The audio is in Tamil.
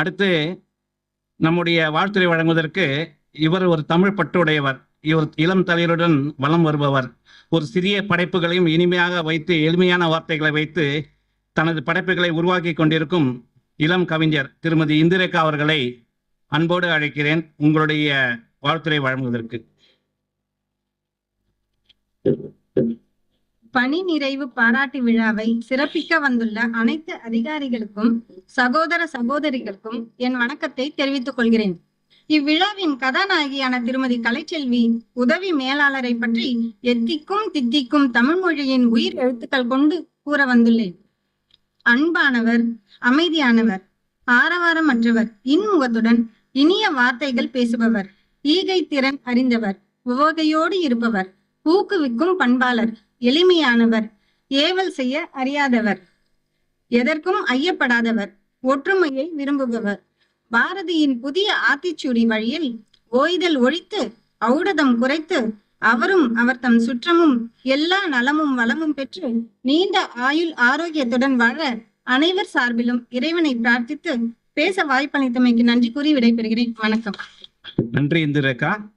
அடுத்து நம்முடைய வாழ்த்துறை வழங்குவதற்கு இவர் ஒரு தமிழ் பட்டுடையவர். இவர் இளம் தலைவருடன் வலம் வருபவர். ஒரு சிறிய படைப்புகளையும் இனிமையாக வைத்து எளிமையான வார்த்தைகளை வைத்து தனது படைப்புகளை உருவாக்கி கொண்டிருக்கும் இளம் கவிஞர் திருமதி இந்திரேகா அவர்களை அன்போடு அழைக்கிறேன். உங்களுடைய வாழ்த்துறை வழங்குவதற்கு. பணி நிறைவு பாராட்டு விழாவை சிறப்பிக்க வந்துள்ள அனைத்து அதிகாரிகளுக்கும் சகோதர சகோதரிகளுக்கும் என் வணக்கத்தை தெரிவித்துக் கொள்கிறேன். இவ்விழாவின் கதாநாயகியான திருமதி கலைச்செல்வி உதவி மேலாளரை பற்றி எத்திக்கும் தித்திக்கும் தமிழ் மொழியின் உயிர் எழுத்துக்கள் கொண்டு கூற வந்துள்ளேன். அன்பானவர் அமைதியானவர் ஆரவாரமற்றவர் இன்முகத்துடன் இனிய வார்த்தைகள் பேசுபவர் ஈகை திறன் அறிந்தவர் உவகையோடு இருப்பவர் ஊக்குவிக்கும் பண்பாளர் எளிமையானவர் ஏவல் செய்ய அறியாதவர் எதற்கும் ஐயப்படாதவர் ஒற்றுமையை விரும்புபவர். பாரதியின் புதிய ஆத்திச்சூடி வழியில் ஓய்தல் ஒழித்து ஔடதம் குறைத்து அவரும் அவர் தம் சுற்றமும் எல்லா நலமும் வளமும் பெற்று நீண்ட ஆயுள் ஆரோக்கியத்துடன் வாழ அனைவர் சார்பிலும் இறைவனை பிரார்த்தித்து பேச வாய்ப்பளித்தமைக்கு நன்றி கூறி விடைபெறுகிறேன். வணக்கம். நன்றி இந்திரேகா